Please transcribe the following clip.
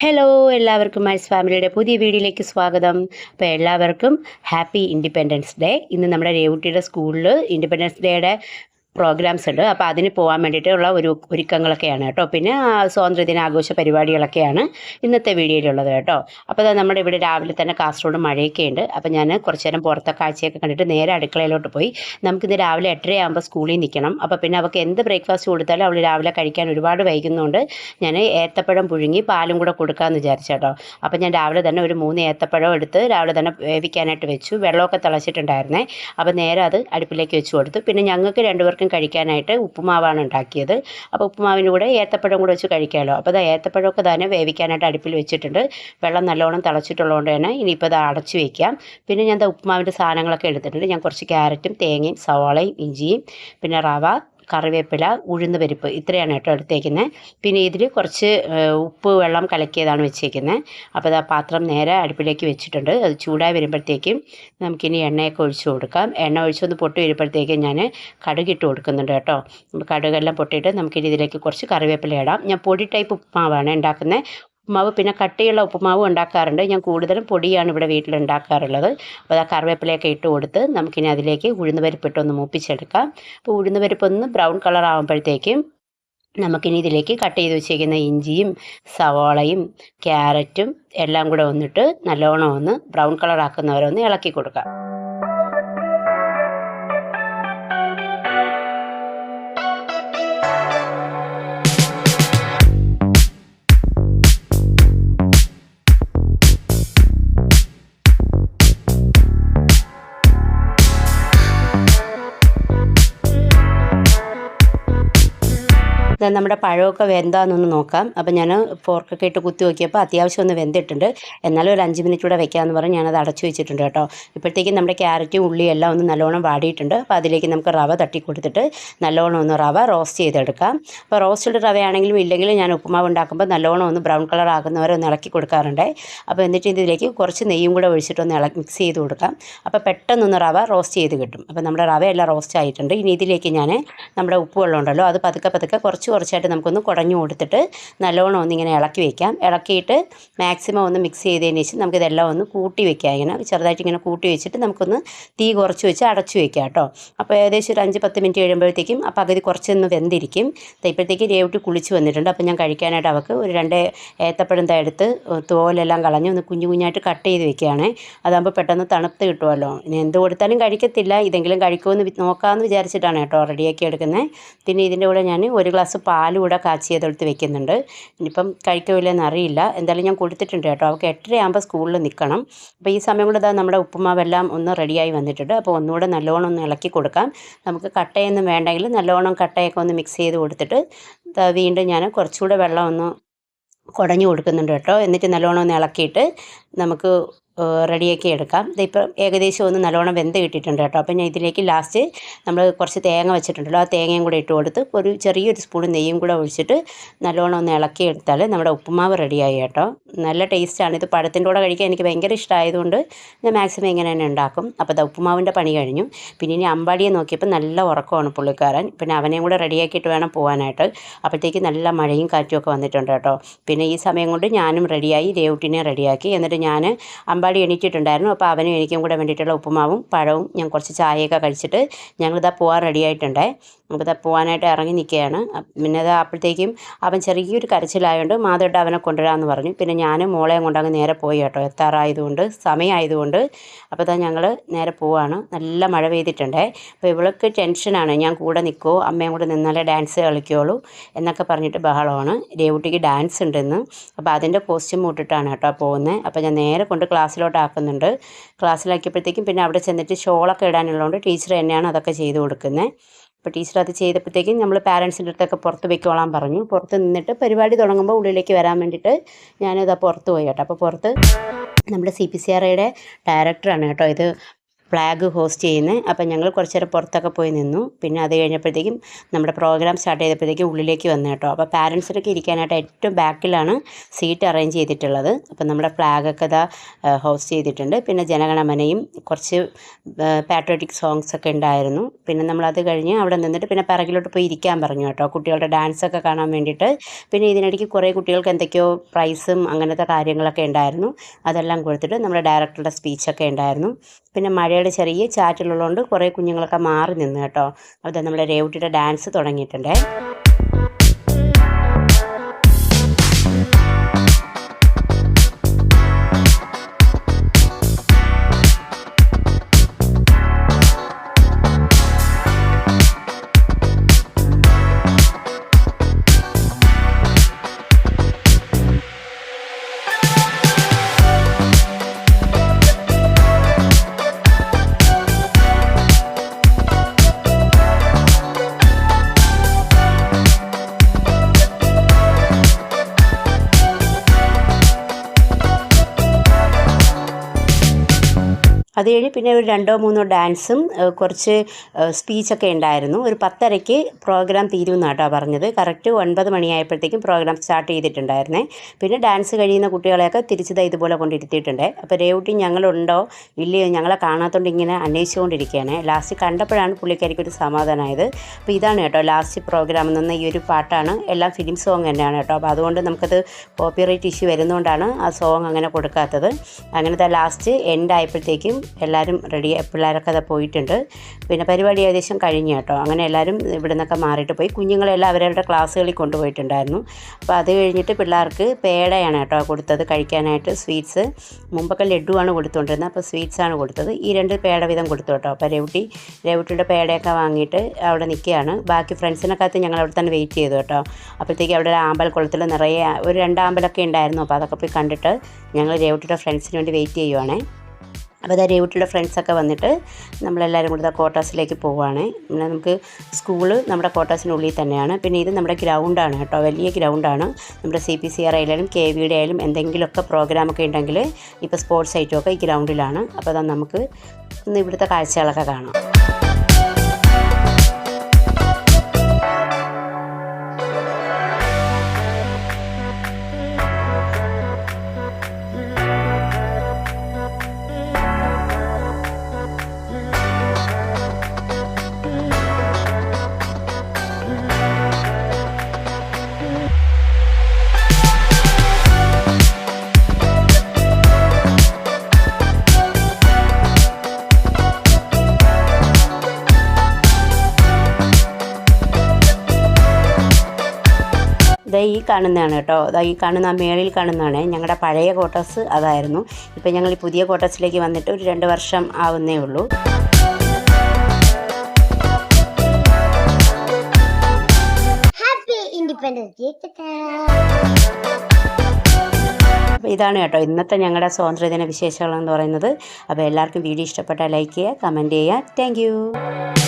Hello എല്ലാവർക്കും mice ഫാമിലിയുടെ പുതിയ വീഡിയോയിലേക്ക് സ്വാഗതം. അപ്പോൾ എല്ലാവർക്കും ഹാപ്പി ഇൻഡിപെൻഡൻസ് ഡേ ഇന്ന് നമ്മുടെ രേവുട്ടിയുടെ സ്കൂളിൽ ഇൻഡിപെൻഡൻസ് ഡേയുടെ പ്രോഗ്രാംസ് ഉണ്ട്. അപ്പോൾ അതിന് പോകാൻ വേണ്ടിയിട്ടുള്ള ഒരു ഒരുക്കങ്ങളൊക്കെയാണ് കേട്ടോ. പിന്നെ ആ, സ്വാതന്ത്ര്യദിന ആഘോഷ പരിപാടികളൊക്കെയാണ് ഇന്നത്തെ വീഡിയോയിലുള്ളത് കേട്ടോ. അപ്പോൾ നമ്മുടെ ഇവിടെ രാവിലെ തന്നെ കാസർഗോഡ് മഴയൊക്കെ ഉണ്ട്. അപ്പോൾ ഞാൻ കുറച്ച് നേരം പുറത്തെ കാഴ്ചയൊക്കെ കണ്ടിട്ട് നേരെ അടുക്കളയിലോട്ട് പോയി. നമുക്കിന്ന് രാവിലെ എട്ടരയാകുമ്പോൾ സ്കൂളിൽ നിൽക്കണം. അപ്പോൾ പിന്നെ അവൾക്ക് എന്ത് ബ്രേക്ക്ഫാസ്റ്റ് കൊടുത്താലും അവൾ രാവിലെ കഴിക്കാൻ ഒരുപാട് വൈകുന്നതുകൊണ്ട് ഞാൻ ഏത്തപ്പഴം പുഴുങ്ങി പാലും കൂടെ കൊടുക്കാമെന്ന് വിചാരിച്ചു കേട്ടോ. അപ്പോൾ ഞാൻ രാവിലെ തന്നെ ഒരു മൂന്ന് ഏത്തപ്പഴം എടുത്ത് രാവിലെ തന്നെ വേവിക്കാനായിട്ട് വെച്ചു. വെള്ളമൊക്കെ തിളച്ചിട്ടുണ്ടായിരുന്നേ. അപ്പോൾ നേരെ അത് അടുപ്പിലേക്ക് വെച്ച് കൊടുത്തു. പിന്നെ ഞങ്ങൾക്ക് രണ്ടുപേർക്കും കഴിക്കാനായിട്ട് ഉപ്പുമാവാണ് ഉണ്ടാക്കിയത്. അപ്പോൾ ഉപ്പുമാവിന്റെ കൂടെ ഏത്തപ്പഴം കൂടെ വെച്ച് കഴിക്കാമല്ലോ അപ്പോൾ അത് ഏത്തപ്പഴമൊക്കെ തന്നെ വേവിക്കാനായിട്ട് അടുപ്പിൽ വെച്ചിട്ടുണ്ട്. വെള്ളം നല്ലോണം തിളച്ചിട്ടുള്ളതുകൊണ്ട് തന്നെ ഇനിയിപ്പോൾ അത് അടച്ചു വയ്ക്കാം പിന്നെ ഞാൻ ഉപ്പുമാവിന്റെ സാധനങ്ങളൊക്കെ എടുത്തിട്ടുണ്ട്. ഞാൻ കുറച്ച് ക്യാരറ്റും തേങ്ങയും സവാളയും ഇഞ്ചിയും പിന്നെ റവ കറിവേപ്പില ഉഴുന്ന് പരിപ്പ് ഇത്രയാണ് കേട്ടോ എടുത്തേക്കുന്നത് പിന്നെ ഇതിൽ കുറച്ച് ഉപ്പ് വെള്ളം കലക്കിയതാണ് വെച്ചേക്കുന്നത് അപ്പോൾ ആ പാത്രം നേരെ അടുപ്പിലേക്ക് വെച്ചിട്ടുണ്ട്. അത് ചൂടായി വരുമ്പോഴത്തേക്കും നമുക്കിനി എണ്ണയൊക്കെ ഒഴിച്ച് കൊടുക്കാം. എണ്ണ ഒഴിച്ചൊന്ന് പൊട്ടി വരുമ്പോഴത്തേക്കും ഞാൻ കടുകിട്ട് കൊടുക്കുന്നുണ്ട് കേട്ടോ. കടുകെല്ലാം പൊട്ടിയിട്ട് നമുക്കിനി ഇതിലേക്ക് കുറച്ച് കറിവേപ്പില ഇടാം. ഞാൻ പൊടി ടൈപ്പ് ഉപ്പ് ഉപ്പുമാവാണ് ഉണ്ടാക്കുന്നത് ഉപ്പുമാവ് പിന്നെ കട്ടിയുള്ള ഉപ്പുമാവ് ഉണ്ടാക്കാറുണ്ട്. ഞാൻ കൂടുതലും പൊടിയാണ് ഇവിടെ വീട്ടിൽ ഉണ്ടാക്കാറുള്ളത്. അപ്പോൾ ആ കറിവേപ്പിലയൊക്കെ ഇട്ട് കൊടുത്ത് നമുക്കിനി അതിലേക്ക് ഉഴുന്ന് പരിപ്പിട്ടൊന്ന് മൂപ്പിച്ചെടുക്കാം. അപ്പോൾ ഉഴുന്ന് പരിപ്പൊന്ന് ബ്രൗൺ കളർ ആകുമ്പോഴത്തേക്കും നമുക്കിനി ഇതിലേക്ക് കട്ട് ചെയ്ത് വെച്ചേക്കുന്ന ഇഞ്ചിയും സവാളയും ക്യാരറ്റും എല്ലാം കൂടെ വന്നിട്ട് നല്ലോണം ഒന്ന് ബ്രൗൺ കളർ ആക്കുന്നവരെ ഒന്ന് ഇളക്കി കൊടുക്കാം. നമ്മുടെ പഴമൊക്കെ വെന്താന്നൊന്ന് നോക്കാം. അപ്പോൾ ഞാൻ ഫോർക്കൊക്കെ ഇട്ട് കുത്തി നോക്കിയപ്പോൾ അത്യാവശ്യം ഒന്ന് വെന്തിട്ടുണ്ട്. എന്നാലും ഒരു അഞ്ച് മിനിറ്റ് കൂടെ വെക്കാമെന്ന് പറഞ്ഞ് ഞാനത് അടച്ചു വെച്ചിട്ടുണ്ട് കേട്ടോ. ഇപ്പോഴത്തേക്കും നമ്മുടെ ക്യാരറ്റും ഉള്ളിയും എല്ലാം ഒന്ന് നല്ലോണം വാടിയിട്ടുണ്ട്. അപ്പോൾ അതിലേക്ക് നമുക്ക് റവ തട്ടി കൊടുത്തിട്ട് നല്ലോണം ഒന്ന് റവ റോസ്റ്റ് ചെയ്തെടുക്കാം. അപ്പോൾ റോസ്റ്റഡ് റവയാണെങ്കിലും ഇല്ലെങ്കിലും ഞാൻ ഉപ്പുമാവ് ഉണ്ടാക്കുമ്പോൾ നല്ലോണം ഒന്ന് ബ്രൗൺ കളർ ആകുന്നവരെ ഒന്ന് ഇളക്കി കൊടുക്കാറുണ്ട്. അപ്പോൾ എന്നിട്ട് ഇതിലേക്ക് കുറച്ച് നെയ്യും കൂടെ ഒഴിച്ചിട്ട് ഒന്ന് മിക്സ് ചെയ്ത് കൊടുക്കാം. അപ്പോൾ പെട്ടെന്നൊന്ന് റവ റോസ്റ്റ് ചെയ്ത് കിട്ടും. അപ്പോൾ നമ്മുടെ റവയെല്ലാം റോസ്റ്റ് ആയിട്ടുണ്ട്. ഇനി ഇതിലേക്ക് ഞാൻ നമ്മുടെ ഉപ്പ് വെള്ളം ഉണ്ടല്ലോ അത് പതുക്കെ പതുക്കെ കുറച്ച് കുറച്ചായിട്ട് നമുക്കൊന്ന് കുടഞ്ഞു കൊടുത്തിട്ട് നല്ലോണം ഒന്നിങ്ങനെ ഇളക്കി വെക്കാം. ഇളക്കിയിട്ട് മാക്സിമം ഒന്ന് മിക്സ് ചെയ്തതിന് ശേഷം നമുക്കിതെല്ലാം ഒന്ന് കൂട്ടി വെക്കാം. ഇങ്ങനെ ചെറുതായിട്ട് ഇങ്ങനെ കൂട്ടി വെച്ചിട്ട് നമുക്കൊന്ന് തീ കുറച്ച് വെച്ച് അടച്ചു വെക്കാം കേട്ടോ. അപ്പോൾ ഏകദേശം ഒരു അഞ്ച് പത്ത് മിനിറ്റ് കഴിയുമ്പോഴത്തേക്കും ആ പകുതി കുറച്ചൊന്ന് വെന്തിരിക്കും. ഇപ്പോഴത്തേക്ക് രേവട്ടി കുളിച്ച് വന്നിട്ടുണ്ട്. അപ്പോൾ ഞാൻ കഴിക്കാനായിട്ട് അവൾക്ക് ഒരു രണ്ട് ഏത്തപ്പഴം ദാ എടുത്ത് തോലെല്ലാം കളഞ്ഞ് ഒന്ന് കുഞ്ഞു കുഞ്ഞായിട്ട് കട്ട് ചെയ്ത് വെക്കുകയാണ്. അതാകുമ്പോൾ പെട്ടെന്ന് തണുത്ത് കിട്ടുമല്ലോ. ഇനി എന്ത് കൊടുത്താലും കഴിക്കത്തില്ല. ഇതെങ്കിലും കഴിക്കുമെന്ന് നോക്കാമെന്ന് വിചാരിച്ചിട്ടാണ് കേട്ടോ റെഡിയാക്കി എടുക്കുന്നത്. പിന്നെ ഇതിന്റെ കൂടെ ഞാൻ ഒരു ഗ്ലാസ് പാലും കൂടെ കാച്ചിയതെടുത്ത് വെക്കുന്നുണ്ട്. ഇനിയിപ്പം കഴിക്കില്ലെന്ന് അറിയില്ല എന്തായാലും ഞാൻ കൊടുത്തിട്ടുണ്ട് കേട്ടോ. അവൾക്ക് എട്ടരയാകുമ്പോൾ സ്കൂളിൽ നിൽക്കണം. അപ്പോൾ ഈ സമയം കൊണ്ട് നമ്മുടെ ഉപ്പുമാവെല്ലാം ഒന്ന് റെഡിയായി വന്നിട്ടുണ്ട്. അപ്പോൾ ഒന്നുകൂടെ നല്ലോണം ഒന്ന് ഇളക്കി കൊടുക്കാം. നമുക്ക് കട്ടയൊന്നും വേണ്ടെങ്കിൽ നല്ലോണം കട്ടയൊക്കെ ഒന്ന് മിക്സ് ചെയ്ത് കൊടുത്തിട്ട് വീണ്ടും ഞാൻ കുറച്ചുകൂടെ വെള്ളം ഒന്ന് കുടഞ്ഞു കൊടുക്കുന്നുണ്ട് കേട്ടോ. എന്നിട്ട് നല്ലോണം ഒന്ന് ഇളക്കിയിട്ട് നമുക്ക് റെഡിയാക്കി എടുക്കാം. ഇതിപ്പോൾ ഏകദേശം ഒന്ന് നല്ലോണം വെന്ത് കിട്ടിയിട്ടുണ്ട് കേട്ടോ. അപ്പോൾ ഞാൻ ഇതിലേക്ക് ലാസ്റ്റ് നമ്മൾ കുറച്ച് തേങ്ങ വെച്ചിട്ടുണ്ടല്ലോ. ആ തേങ്ങയും കൂടെ ഇട്ട് കൊടുത്ത് ഒരു ചെറിയൊരു സ്പൂൺ നെയ്യും കൂടെ ഒഴിച്ചിട്ട് നല്ലോണം ഒന്ന് ഇളക്കി എടുത്താൽ നമ്മുടെ ഉപ്പുമാവ് റെഡിയായി കേട്ടോ. നല്ല ടേസ്റ്റാണ് ഇത് പഴത്തിന്റെ കൂടെ കഴിക്കാൻ എനിക്ക് ഭയങ്കര ഇഷ്ടമായതുകൊണ്ട് ഞാൻ മാക്സിമം ഇങ്ങനെ തന്നെ ഉണ്ടാക്കും. അപ്പോൾ അത് ഉപ്പുമാവിന്റെ പണി കഴിഞ്ഞു. പിന്നെ ഇനി അമ്പാടിയെ നോക്കിയപ്പോൾ നല്ല ഉറക്കമാണ് പുള്ളിക്കാരൻ. പിന്നെ അവനെയും കൂടെ റെഡിയാക്കിയിട്ട് വേണം പോകാനായിട്ട്. അപ്പോഴത്തേക്ക് നല്ല മഴയും കാറ്റും ഒക്കെ വന്നിട്ടുണ്ട് കേട്ടോ. പിന്നെ ഈ സമയം കൊണ്ട് ഞാനും റെഡിയായി രേവുട്ടിനെ റെഡിയാക്കി എന്നിട്ട് ഞാൻ അമ്പാടി എണീറ്റിട്ടുണ്ടായിരുന്നു. അപ്പോൾ അവനും എനിക്കും കൂടെ വേണ്ടിയിട്ടുള്ള ഉപ്പുമാവും പഴവും ഞാൻ കുറച്ച് ചായയൊക്കെ കഴിച്ചിട്ട് ഞങ്ങളിതാ പോകാൻ റെഡിയായിട്ടുണ്ടേ അപ്പോൾ ഇതാ പോകാനായിട്ട് ഇറങ്ങി നിൽക്കുകയാണ്. പിന്നെ അത് അപ്പോഴത്തേക്കും അവൻ ചെറിയൊരു കരച്ചിലായതുകൊണ്ട് മാതോട്ട് അവനെ കൊണ്ടുവരാമെന്ന് പറഞ്ഞു. പിന്നെ ഞാനും മോളെയും കൊണ്ട് അങ്ങ് നേരെ പോയി കേട്ടോ. എത്താറായതുകൊണ്ട് സമയമായതുകൊണ്ട്. അപ്പോൾ ഇതാ ഞങ്ങൾ നേരെ പോവാണ്. നല്ല മഴ പെയ്തിട്ടുണ്ടേ. അപ്പോൾ ഇവൾക്ക് ടെൻഷനാണ്. ഞാൻ കൂടെ നിൽക്കുമോ അമ്മയും കൂടെ നിന്നാലേ ഡാൻസ് കളിക്കുകയുള്ളൂ എന്നൊക്കെ പറഞ്ഞിട്ട് ബഹളമാണ്. രേവുട്ടിക്ക് ഡാൻസ് ഉണ്ടെന്ന്. അപ്പോൾ അതിന്റെ കോസ്റ്റ്യൂം ഇട്ടിട്ടാണ് കേട്ടോ പോകുന്നത് അപ്പോൾ ഞാൻ നേരെ കൊണ്ട് ക്ലാസ്സിലോട്ട് ആക്കുന്നുണ്ട്. ക്ലാസ്സിലാക്കിയപ്പോഴത്തേക്കും പിന്നെ അവിടെ ചെന്നിട്ട് ഷോളൊക്കെ ഇടാനുള്ളതുകൊണ്ട് ടീച്ചർ തന്നെയാണ് അതൊക്കെ ചെയ്തു കൊടുക്കുന്നത് അപ്പോൾ ടീച്ചർ അത് ചെയ്തപ്പോഴത്തേക്കും നമ്മൾ പാരൻസിന്റെ അടുത്തൊക്കെ പുറത്ത് വെക്കോളാൻ പറഞ്ഞു. പുറത്ത് നിന്നിട്ട് പരിപാടി തുടങ്ങുമ്പോൾ ഉള്ളിലേക്ക് വരാൻ വേണ്ടിയിട്ട് ഞാനത് പുറത്ത് പോയി കേട്ടോ. അപ്പോൾ പുറത്ത് നമ്മുടെ സി പി സി ആർ ഐയുടെ ഡയറക്ടറാണ് കേട്ടോ ഇത് ഫ്ലാഗ് ഹോസ്റ്റ് ചെയ്യുന്നത് അപ്പം ഞങ്ങൾ കുറച്ച് നേരം പുറത്തൊക്കെ പോയി നിന്നു. പിന്നെ അത് കഴിഞ്ഞപ്പോഴത്തേക്കും നമ്മുടെ പ്രോഗ്രാം സ്റ്റാർട്ട് ചെയ്തപ്പോഴത്തേക്കും ഉള്ളിലേക്ക് വന്നു കേട്ടോ. അപ്പോൾ പാരൻസിനൊക്കെ ഇരിക്കാനായിട്ട് ഏറ്റവും ബാക്കിലാണ് സീറ്റ് അറേഞ്ച് ചെയ്തിട്ടുള്ളത്. അപ്പം നമ്മുടെ ഫ്ലാഗൊക്കെ ഇതാ ഹോസ്റ്റ് ചെയ്തിട്ടുണ്ട്. പിന്നെ ജനഗണമനയും കുറച്ച് പാട്രിയോട്ടിക് സോങ്സ് ഒക്കെ ഉണ്ടായിരുന്നു. പിന്നെ നമ്മളത് കഴിഞ്ഞ് അവിടെ നിന്നിട്ട് പിന്നെ പിറകിലോട്ട് പോയി ഇരിക്കാൻ പറഞ്ഞു കേട്ടോ. കുട്ടികളുടെ ഡാൻസ് ഒക്കെ കാണാൻ വേണ്ടിയിട്ട്. പിന്നെ ഇതിനിടയ്ക്ക് കുറേ കുട്ടികൾക്ക് എന്തൊക്കെയോ പ്രൈസും അങ്ങനത്തെ കാര്യങ്ങളൊക്കെ ഉണ്ടായിരുന്നു. അതെല്ലാം കൊടുത്തിട്ട് നമ്മുടെ ഡയറക്ടറുടെ സ്പീച്ചൊക്കെ ഉണ്ടായിരുന്നു. പിന്നെ മഴയുടെ ചെറിയ ചാറ്റിലുള്ളതുകൊണ്ട് കുറേ കുഞ്ഞുങ്ങളൊക്കെ മാറി നിന്ന് കേട്ടോ. അത് നമ്മുടെ രേവട്ടിയുടെ ഡാൻസ് തുടങ്ങിയിട്ടുണ്ടേ. അത് കഴിഞ്ഞ് പിന്നെ ഒരു രണ്ടോ മൂന്നോ ഡാൻസും കുറച്ച് സ്പീച്ചൊക്കെ ഉണ്ടായിരുന്നു. ഒരു പത്തരയ്ക്ക് പ്രോഗ്രാം തീരുമെന്ന് കേട്ടോ പറഞ്ഞത്. കറക്റ്റ് ഒൻപത് മണിയായപ്പോഴത്തേക്കും പ്രോഗ്രാം സ്റ്റാർട്ട് ചെയ്തിട്ടുണ്ടായിരുന്നേ. പിന്നെ ഡാൻസ് കഴിയുന്ന കുട്ടികളെയൊക്കെ തിരിച്ചത് ഇതുപോലെ കൊണ്ടിരുത്തിയിട്ടുണ്ട്. അപ്പോൾ രേവട്ടി ഞങ്ങളുണ്ടോ? ഇല്ലയോ? ഞങ്ങളെ കാണാത്തതുകൊണ്ട് ഇങ്ങനെ അന്വേഷിച്ചുകൊണ്ടിരിക്കുകയാണ്. ലാസ്റ്റ് കണ്ടപ്പോഴാണ് പുള്ളിക്കാരിക്ക് ഒരു സമാധാനമായത് അപ്പോൾ ഇതാണ് കേട്ടോ ലാസ്റ്റ് പ്രോഗ്രാം നിന്ന് ഈ ഒരു പാട്ടാണ്. എല്ലാം ഫിലിം സോങ് തന്നെയാണ് കേട്ടോ. അപ്പോൾ അതുകൊണ്ട് നമുക്കത് കോപ്പിറൈറ്റ് ഇഷ്യൂ വരുന്നതുകൊണ്ടാണ് ആ സോങ് അങ്ങനെ കൊടുക്കാത്തത്. അങ്ങനത്തെ ലാസ്റ്റ് എൻഡ് ആയപ്പോഴത്തേക്കും എല്ലാവരും റെഡി പിള്ളേരൊക്കെ അത് പോയിട്ടുണ്ട്. പിന്നെ പരിപാടി ഏകദേശം കഴിഞ്ഞു കേട്ടോ. അങ്ങനെ എല്ലാവരും ഇവിടെ നിന്നൊക്കെ മാറിയിട്ട് പോയി. കുഞ്ഞുങ്ങളെല്ലാം അവരവരുടെ ക്ലാസ്സുകളിൽ കൊണ്ടുപോയിട്ടുണ്ടായിരുന്നു. അപ്പോൾ അത് കഴിഞ്ഞിട്ട് പിള്ളേർക്ക് പേടയാണ് കേട്ടോ കൊടുത്തത് കഴിക്കാനായിട്ട്. സ്വീറ്റ്സ് മുമ്പൊക്കെ ലഡുവാണ് കൊടുത്തുകൊണ്ടിരുന്നത് അപ്പോൾ സ്വീറ്റ്സാണ് കൊടുത്തത്. ഈ രണ്ട് പേട വീതം കൊടുത്തു കേട്ടോ. അപ്പോൾ രവിട്ടി രവിട്ടിയുടെ പേടയൊക്കെ വാങ്ങിയിട്ട് അവിടെ നിൽക്കുകയാണ്. ബാക്കി ഫ്രണ്ട്സിനൊക്കെ ഞങ്ങൾ അവിടെ തന്നെ വെയിറ്റ് ചെയ്തു കേട്ടോ. അപ്പോഴത്തേക്ക് അവിടെ ഒരു ആമ്പൽ കുളത്തിൽ നിറയെ ഒരു രണ്ടാമ്പലൊക്കെ ഉണ്ടായിരുന്നു. അപ്പോൾ അതൊക്കെ പോയി കണ്ടിട്ട് ഞങ്ങൾ രവിട്ടിയുടെ ഫ്രണ്ട്സിന് വേണ്ടി വെയിറ്റ് ചെയ്യുവാണേ. അപ്പോൾ ഇതാ രേവിട്ടിയുടെ ഫ്രണ്ട്സൊക്കെ വന്നിട്ട് നമ്മളെല്ലാവരും കൂടി ക്വാർട്ടേഴ്സിലേക്ക് പോവുകയാണ് പിന്നെ നമുക്ക് സ്കൂൾ നമ്മുടെ ക്വാർട്ടേഴ്സിനുള്ളിൽ തന്നെയാണ്. പിന്നെ ഇത് നമ്മുടെ ഗ്രൗണ്ടാണ് കേട്ടോ. വലിയ ഗ്രൗണ്ടാണ് നമ്മുടെ സി പി സി ആർ ആയാലും കെ വിയുടെ ആയാലും എന്തെങ്കിലുമൊക്കെ പ്രോഗ്രാമൊക്കെ ഉണ്ടെങ്കിൽ ഇപ്പോൾ സ്പോർട്സ് ഐറ്റമൊക്കെ ഈ ഗ്രൗണ്ടിലാണ് അപ്പോൾ അതാ നമുക്ക് ഇന്ന് ഇവിടുത്തെ കാഴ്ചകളൊക്കെ കാണാം. ഇതാ ഈ കാണുന്നതാണ് കേട്ടോ. ഇതാ ഈ കാണുന്ന ആ മേളിൽ കാണുന്നതാണ് ഞങ്ങളുടെ പഴയ ക്വാർട്ടേഴ്സ് അതായിരുന്നു. ഇപ്പം ഞങ്ങൾ ഈ പുതിയ ക്വാർട്ടേഴ്സിലേക്ക് വന്നിട്ട് ഒരു രണ്ട് വർഷം ആവുന്നേ ഉള്ളൂ. അപ്പോൾ ഇതാണ് കേട്ടോ ഇന്നത്തെ ഞങ്ങളുടെ സ്വാതന്ത്ര്യദിന വിശേഷങ്ങളെന്ന് പറയുന്നത്. അപ്പോൾ എല്ലാവർക്കും വീഡിയോ ഇഷ്ടപ്പെട്ടാൽ ലൈക്ക് ചെയ്യുക കമന്റ് ചെയ്യുക. താങ്ക്